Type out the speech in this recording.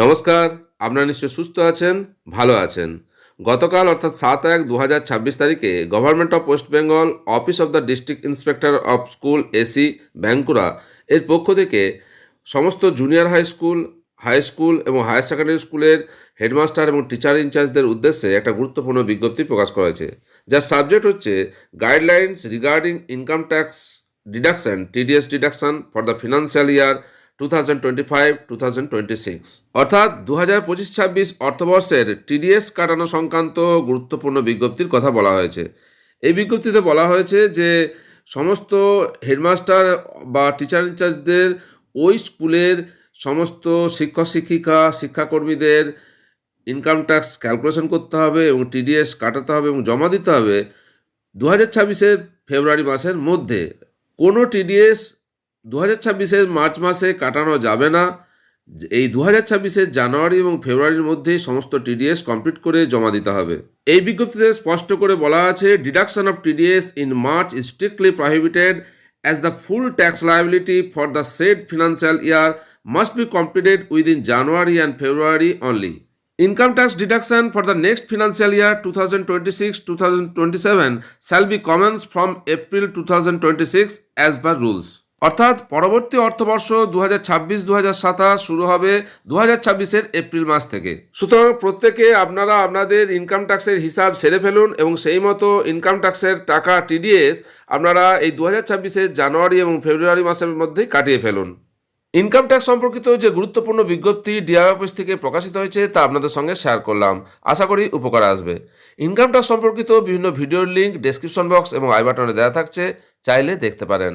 নমস্কার, আপনারা নিশ্চয় সুস্থ আছেন, ভালো আছেন। গতকাল, অর্থাৎ সাত এক দু হাজার ছাব্বিশ তারিখে government of West Bengal office of the district inspector of school AC Bankura এর পক্ষ থেকে সমস্ত junior high school high school এবং হায়ার সেকেন্ডারি স্কুলের হেডমাস্টার এবং টিচার ইনচার্জদের উদ্দেশ্যে একটা গুরুত্বপূর্ণ বিজ্ঞপ্তি প্রকাশ করা হয়েছে। যার সাবজেক্ট হচ্ছে guidelines regarding income tax deduction TDS deduction for the financial year two thousand twenty five two thousand twenty six অর্থাৎ দু হাজার পঁচিশ ছাব্বিশ অর্থবর্ষের টিডিএস কাটানো সংক্রান্ত গুরুত্বপূর্ণ বিজ্ঞপ্তির কথা বলা হয়েছে। এই বিজ্ঞপ্তিতে বলা হয়েছে যে সমস্ত হেডমাস্টার বা টিচার ইনচার্জদের ওই স্কুলের সমস্ত শিক্ষক, শিক্ষিকা, শিক্ষাকর্মীদের ইনকাম ট্যাক্স ক্যালকুলেশন করতে হবে এবং টিডিএস কাটাতে হবে এবং জমা দিতে হবে। দু হাজার ছাব্বিশের ফেব্রুয়ারি মাসের মধ্যে কোনো টিডিএস দু হাজার ছাব্বিশের মার্চ মাসে কাটানো যাবে না। এই দু হাজার ছাব্বিশের জানুয়ারি এবং ফেব্রুয়ারির মধ্যেই সমস্ত টিডিএস কমপ্লিট করে জমা দিতে হবে। এই বিজ্ঞপ্তিতে স্পষ্ট করে বলা আছে, deduction of TDS in March is strictly prohibited as the full tax liability for the said financial year must be completed within January and February only. Income tax deduction for the next financial year 2026-2027 shall be commenced from April 2026 as per rules. অর্থাৎ পরবর্তী অর্থবর্ষ দু হাজার ছাব্বিশ দু হাজার সাতাশ শুরু হবে দু হাজার ছাব্বিশের এপ্রিল মাস থেকে। সুতরাং প্রত্যেকে আপনারা আপনাদের ইনকাম ট্যাক্সের হিসাব সেরে ফেলুন এবং সেই মতো ইনকাম ট্যাক্সের টাকা টিডিএস আপনারা এই দু হাজার ছাব্বিশের জানুয়ারি এবং ফেব্রুয়ারি মাসের মধ্যেই কাটিয়ে ফেলুন। ইনকাম ট্যাক্স সম্পর্কিত যে গুরুত্বপূর্ণ বিজ্ঞপ্তি ডিআই অফিস থেকে প্রকাশিত হয়েছে তা আপনাদের সঙ্গে শেয়ার করলাম। আশা করি উপকার আসবে। ইনকাম ট্যাক্স সম্পর্কিত বিভিন্ন ভিডিওর লিঙ্ক ডেসক্রিপশন বক্স এবং আই বাটনে দেওয়া থাকছে, চাইলে দেখতে পারেন।